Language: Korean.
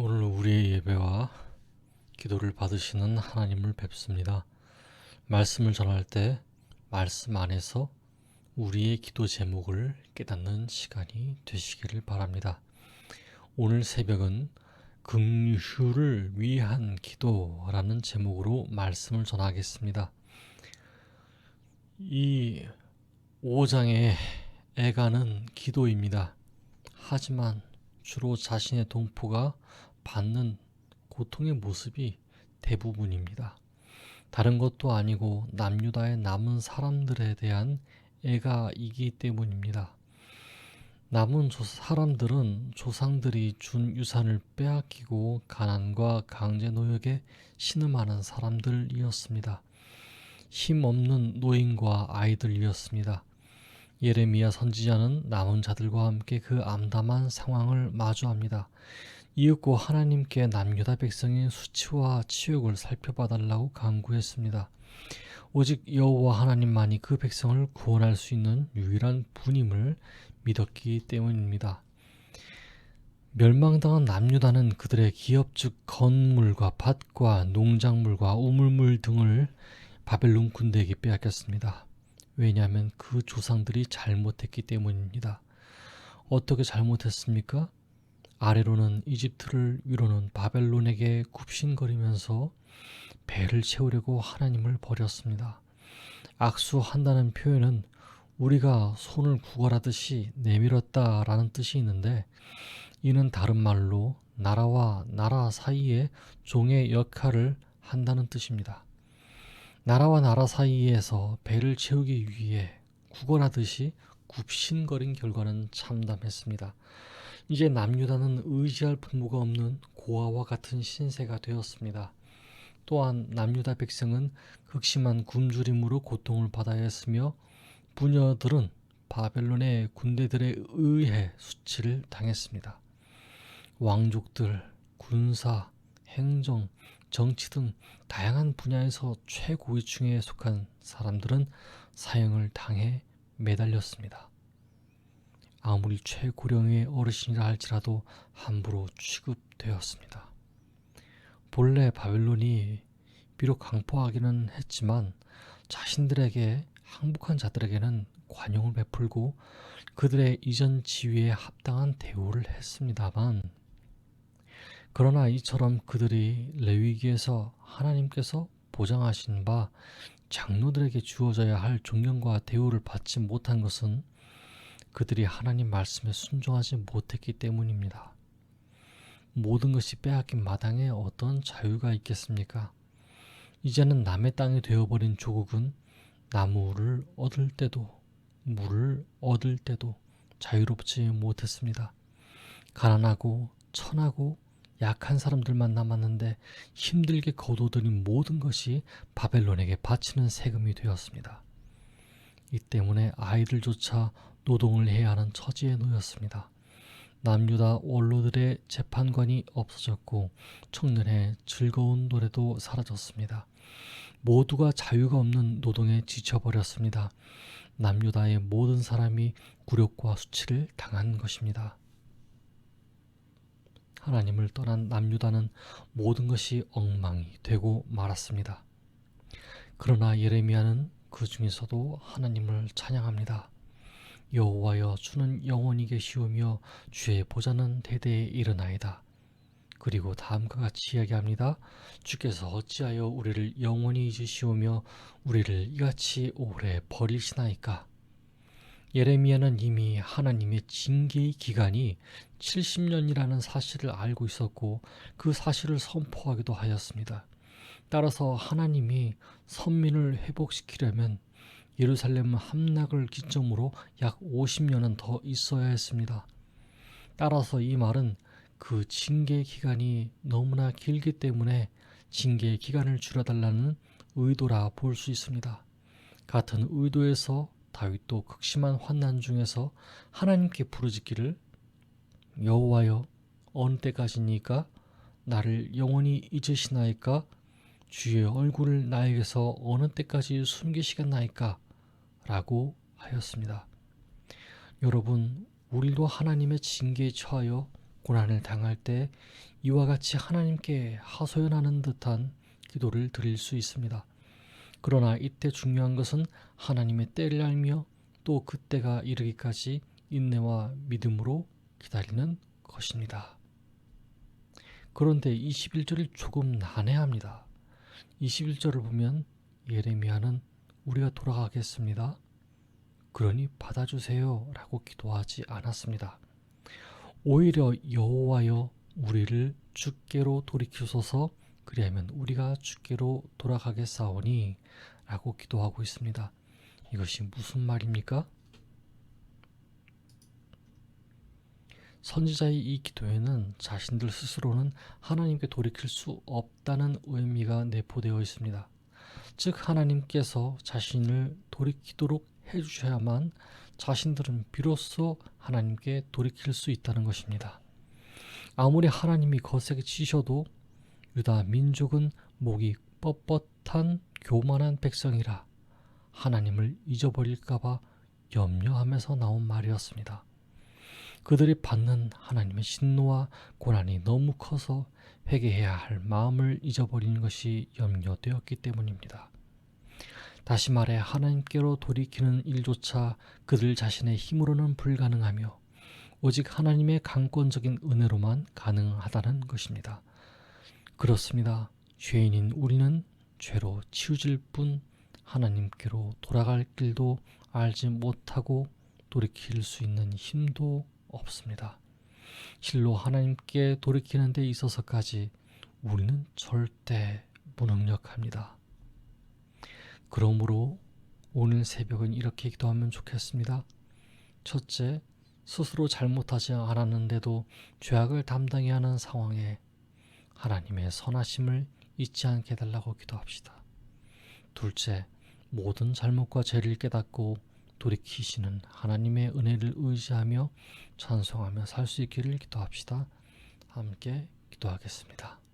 오늘 우리의 예배와 기도를 받으시는 하나님을 뵙습니다. 말씀을 전할 때 말씀 안에서 우리의 기도 제목을 깨닫는 시간이 되시기를 바랍니다. 오늘 새벽은 긍휼을 위한 기도라는 제목으로 말씀을 전하겠습니다. 이 5장의 애가는 기도입니다. 하지만 주로 자신의 동포가 받는 고통의 모습이 대부분입니다. 다른 것도 아니고 남유다의 남은 사람들에 대한 애가이기 때문입니다. 남은 사람들은 조상들이 준 유산을 빼앗기고 가난과 강제 노역에 신음하는 사람들이었습니다. 힘없는 노인과 아이들이었습니다. 예레미야 선지자는 남은 자들과 함께 그 암담한 상황을 마주합니다. 이윽고 하나님께 남유다 백성의 수치와 치욕을 살펴봐 달라고 강구했습니다. 오직 여호와 하나님만이 그 백성을 구원할 수 있는 유일한 분임을 믿었기 때문입니다. 멸망당한 남유다는 그들의 기업 즉 건물과 밭과 농작물과 우물물 등을 바벨론 군대에게 빼앗겼습니다. 왜냐하면 그 조상들이 잘못했기 때문입니다. 어떻게 잘못했습니까? 아래로는 이집트를 위로는 바벨론에게 굽신거리면서 배를 채우려고 하나님을 버렸습니다. 악수한다는 표현은 우리가 손을 구걸하듯이 내밀었다 라는 뜻이 있는데 이는 다른 말로 나라와 나라 사이에 종의 역할을 한다는 뜻입니다. 나라와 나라 사이에서 배를 채우기 위해 구걸하듯이 굽신거린 결과는 참담했습니다. 이제 남유다는 의지할 부모가 없는 고아와 같은 신세가 되었습니다. 또한 남유다 백성은 극심한 굶주림으로 고통을 받아야 했으며 부녀들은 바벨론의 군대들에 의해 수치를 당했습니다. 왕족들, 군사, 행정, 정치 등 다양한 분야에서 최고위층에 속한 사람들은 사형을 당해 매달렸습니다. 아무리 최고령의 어르신이라 할지라도 함부로 취급되었습니다. 본래 바벨론이 비록 강포하기는 했지만 자신들에게 항복한 자들에게는 관용을 베풀고 그들의 이전 지위에 합당한 대우를 했습니다만 그러나 이처럼 그들이 레위기에서 하나님께서 보장하신 바 장로들에게 주어져야 할 존경과 대우를 받지 못한 것은 그들이 하나님 말씀에 순종하지 못했기 때문입니다. 모든 것이 빼앗긴 마당에 어떤 자유가 있겠습니까? 이제는 남의 땅이 되어버린 조국은 나무를 얻을 때도 물을 얻을 때도 자유롭지 못했습니다. 가난하고 천하고 약한 사람들만 남았는데 힘들게 거둬들인 모든 것이 바벨론에게 바치는 세금이 되었습니다. 이 때문에 아이들조차 노동을 해야 하는 처지에 놓였습니다. 남유다 원로들의 재판관이 없어졌고 청년의 즐거운 노래도 사라졌습니다. 모두가 자유가 없는 노동에 지쳐버렸습니다. 남유다의 모든 사람이 굴욕과 수치를 당한 것입니다. 하나님을 떠난 남유다는 모든 것이 엉망이 되고 말았습니다. 그러나 예레미야는 그 중에서도 하나님을 찬양합니다. 여호와여 주는 영원히 계시오며 주의 보좌는 대대에 일어나이다. 그리고 다음과 같이 이야기합니다. 주께서 어찌하여 우리를 영원히 잊으시오며 우리를 이같이 오래 버리시나이까? 예레미야는 이미 하나님의 징계의 기간이 70년이라는 사실을 알고 있었고 그 사실을 선포하기도 하였습니다. 따라서 하나님이 선민을 회복시키려면 예루살렘 함락을 기점으로 약 50년은 더 있어야 했습니다. 따라서 이 말은 그 징계 기간이 너무나 길기 때문에 징계 기간을 줄여달라는 의도라 볼 수 있습니다. 같은 의도에서 다윗도 극심한 환난 중에서 하나님께 부르짖기를 여호와여 어느 때까지니까 나를 영원히 잊으시나이까 주의 얼굴을 나에게서 어느 때까지 숨기시겠나이까 라고 하였습니다. 여러분, 우리도 하나님의 징계에 처하여 고난을 당할 때 이와 같이 하나님께 하소연하는 듯한 기도를 드릴 수 있습니다. 그러나 이때 중요한 것은 하나님의 때를 알며 또 그때가 이르기까지 인내와 믿음으로 기다리는 것입니다. 그런데 21절이 조금 난해합니다. 21절을 보면 예레미야는 우리가 돌아가겠습니다. 그러니 받아주세요 라고 기도하지 않았습니다. 오히려 여호와여 우리를 주께로 돌이키소서 그리하면 우리가 주께로 돌아가겠사오니 라고 기도하고 있습니다. 이것이 무슨 말입니까? 선지자의 이 기도에는 자신들 스스로는 하나님께 돌이킬 수 없다는 의미가 내포되어 있습니다. 즉 하나님께서 자신을 돌이키도록 해주셔야만 자신들은 비로소 하나님께 돌이킬 수 있다는 것입니다. 아무리 하나님이 거세게 치셔도 유다 민족은 목이 뻣뻣한 교만한 백성이라 하나님을 잊어버릴까봐 염려하면서 나온 말이었습니다. 그들이 받는 하나님의 신노와 고난이 너무 커서 회개해야 할 마음을 잊어버리는 것이 염려되었기 때문입니다. 다시 말해 하나님께로 돌이키는 일조차 그들 자신의 힘으로는 불가능하며 오직 하나님의 강권적인 은혜로만 가능하다는 것입니다. 그렇습니다. 죄인인 우리는 죄로 치우질 뿐 하나님께로 돌아갈 길도 알지 못하고 돌이킬 수 있는 힘도 없습니다. 실로 하나님께 돌이키는 데 있어서까지 우리는 절대 무능력합니다. 그러므로 오늘 새벽은 이렇게 기도하면 좋겠습니다. 첫째, 스스로 잘못하지 않았는데도 죄악을 담당해야 하는 상황에 하나님의 선하심을 잊지 않게 해달라고 기도합시다. 둘째, 모든 잘못과 죄를 깨닫고 돌이키시는 하나님의 은혜를 의지하며 찬송하며 살 수 있기를 기도합시다. 함께 기도하겠습니다.